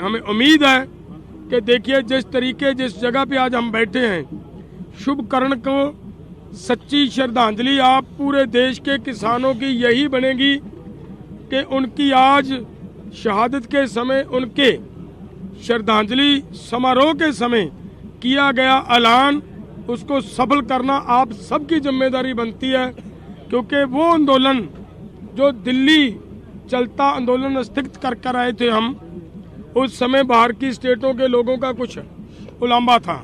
हमें उम्मीद है कि देखिए, जिस तरीके, जिस जगह पे आज हम बैठे हैं, शुभ करण को सच्ची श्रद्धांजलि आप पूरे देश के किसानों की यही बनेगी कि उनकी आज शहादत के समय, उनके श्रद्धांजलि समारोह के समय किया गया ऐलान, उसको सफल करना आप सबकी ज़िम्मेदारी बनती है, क्योंकि वो आंदोलन जो दिल्ली चलता आंदोलन स्थगित कर कर आए थे हम उस समय बाहर की स्टेटों के लोगों का कुछ उलाम्बा था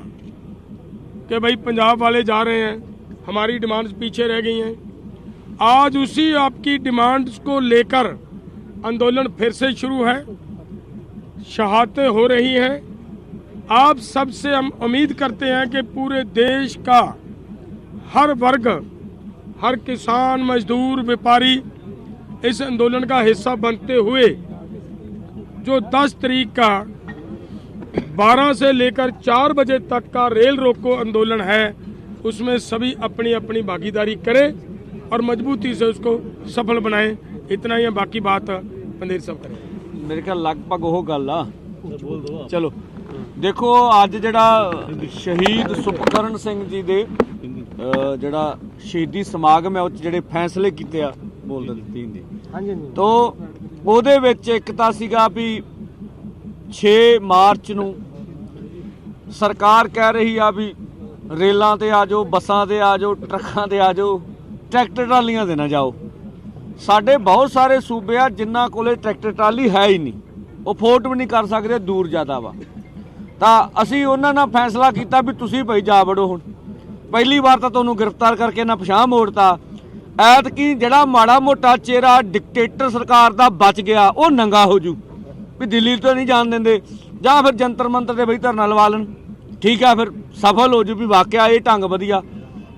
कि भाई, पंजाब वाले जा रहे हैं, हमारी डिमांड्स पीछे रह गई हैं। आज उसी आपकी डिमांड्स को लेकर आंदोलन फिर से शुरू है, शहादतें हो रही हैं। आप सबसे हम उम्मीद करते हैं कि पूरे देश का हर वर्ग, हर किसान, मजदूर, व्यापारी इस आंदोलन का हिस्सा बनते हुए जो 10 तारीख का 12 से लेकर 4 बजे तक का रेल रोको आंदोलन है उसमें सभी अपनी अपनी भागीदारी करें और मजबूती से उसको सफल बनाएं इतना ही है, बाकी बात पंदेर साहब करें ਮੇਰੇ ਖਿਆਲ ਲਗਭਗ ਉਹ ਗੱਲ ਆ ਚਲੋ ਦੇਖੋ ਅੱਜ ਜਿਹੜਾ ਸ਼ਹੀਦ ਸੁਪਕਰਨ ਸਿੰਘ ਜੀ ਦੇ ਅਹ, ਜਿਹੜਾ ਸ਼ਹੀਦੀ ਸਮਾਗਮ ਹੈ ਉਹ 'ਚ ਜਿਹੜੇ ਫੈਸਲੇ ਕੀਤੇ ਆ ਬੋਲ ਦਿੱਤੀ ਹੁੰਦੀ ਹਾਂਜੀ ਤੋ ਉਹਦੇ ਵਿੱਚ ਇੱਕ ਤਾਂ ਸੀਗਾ ਵੀ 6 ਮਾਰਚ ਨੂੰ ਸਰਕਾਰ ਕਹਿ ਰਹੀ ਆ ਵੀ ਰੇਲਾਂ ਤੇ ਆ ਜਾਓ, ਬੱਸਾਂ ਤੇ ਆ ਜਾਓ, ਟਰੱਕਾਂ ਤੇ ਆ ਜਾਓ, ਟਰੈਕਟਰ ਟਰਾਲੀਆਂ ਦੇ ਨਾ ਜਾਓ। ਸਾਡੇ ਬਹੁਤ ਸਾਰੇ ਸੂਬੇ ਆ ਜਿਨ੍ਹਾਂ ਕੋਲੇ ਟਰੈਕਟਰ ਟਰਾਲੀ ਹੈ ਹੀ ਨਹੀਂ। ਉਹ ਫੋਰਟ ਵੀ ਨਹੀਂ ਕਰ ਸਕਦੇ, ਦੂਰ ਜ਼ਿਆਦਾ ਵਾ। ਤਾਂ ਅਸੀਂ ਉਹਨਾਂ ਨਾਲ ਫੈਸਲਾ ਕੀਤਾ ਵੀ ਤੁਸੀਂ ਭਾਈ ਜਾ ਵੜੋ ਹੁਣ। ਪਹਿਲੀ ਵਾਰ ਤਾਂ ਤੁਹਾਨੂੰ ਗ੍ਰਿਫਤਾਰ ਕਰਕੇ ਨਾ ਪਛਾਣ ਮੋੜਤਾ। ਐਤਕੀ ਜਿਹੜਾ ਮਾੜਾ ਮੋਟਾ ਚਿਹਰਾ ਡਿਕਟੇਟਰ ਸਰਕਾਰ ਦਾ ਬਚ ਗਿਆ, ਉਹ ਨੰਗਾ ਹੋ ਜੂ। ਵੀ ਦਿੱਲੀ ਤੋਂ ਨਹੀਂ ਜਾਣ ਦਿੰਦੇ। ਜਾਂ ਫਿਰ ਜੰਤਰ ਮੰਤਰ ਦੇ ਬਈ ਧਰਨਾ ਲਵਾ ਲੈਣ। ਠੀਕ ਆ ਫਿਰ, ਸਫਲ ਹੋ ਜੂ ਵੀ ਵਾਕਿਆ ਇਹ ਢੰਗ ਵਧੀਆ।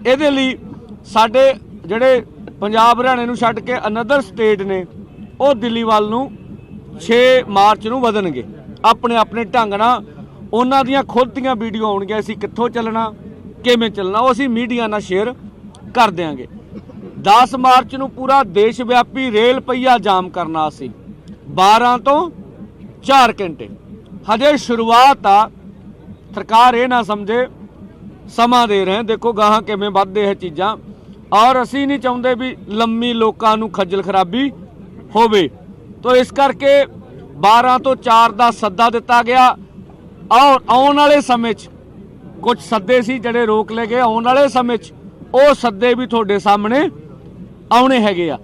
ਇਹਦੇ ਲਈ ਸਾਡੇ ਜਿਹੜੇ ਪੰਜਾਬ ਹਰਿਆਣੇ ਨੂੰ ਛੱਡ ਕੇ ਅਨਦਰ ਸਟੇਟ ਨੇ, ਉਹ ਦਿੱਲੀ ਵੱਲ ਨੂੰ 6 ਮਾਰਚ ਨੂੰ ਵਧਣਗੇ। ਆਪਣੇ ਆਪਣੇ ਢੰਗ ਨਾਲ ਉਹਨਾਂ ਦੀਆਂ ਖੁਦ ਦੀਆਂ ਵੀਡੀਓ ਆਉਣਗੀਆਂ, ਅਸੀਂ ਕਿੱਥੋਂ ਚੱਲਣਾ, ਕਿਵੇਂ ਚੱਲਣਾ, ਉਹ ਅਸੀਂ ਮੀਡੀਆ ਨਾਲ ਸ਼ੇਅਰ ਕਰ ਦਿਆਂਗੇ। 10 ਮਾਰਚ ਨੂੰ ਪੂਰਾ ਦੇਸ਼ ਵਿਆਪੀ ਰੇਲ ਪਈਆ ਜਾਮ ਕਰਨਾ ਸੀ। 12 ਤੋਂ 4 ਘੰਟੇ। ਹਜੇ ਸ਼ੁਰੂਆਤ ਆ। ਸਰਕਾਰ ਇਹ ਨਾ ਸਮਝੇ, ਸਮਾਂ ਦੇ ਰਹੇ, ਦੇਖੋ ਗਾਹਾਂ ਕਿਵੇਂ ਵੱਧਦੇ ਹੈ ਚੀਜ਼ਾਂ। ਔਰ ਅਸੀਂ ਨਹੀਂ ਚਾਹੁੰਦੇ ਵੀ ਲੰਮੀ ਲੋਕਾਂ ਨੂੰ ਖੱਜਲ ਖਰਾਬੀ ਹੋਵੇ। ਤੋ ਇਸ ਕਰਕੇ 12 ਤੋਂ 4 ਦਾ ਸੱਦਾ ਦਿੱਤਾ ਗਿਆ। ਔਰ ਆਉਣ ਵਾਲੇ ਸਮੇਂ 'ਚ ਕੁਝ ਸੱਦੇ ਸੀ ਜਿਹੜੇ ਰੋਕ ਲਏ ਗਏ। ਆਉਣ ਵਾਲੇ ਸਮੇਂ 'ਚ ਉਹ ਸੱਦੇ ਵੀ ਤੁਹਾਡੇ ਸਾਹਮਣੇ ਆਉਣੇ ਹੈਗੇ ਆ।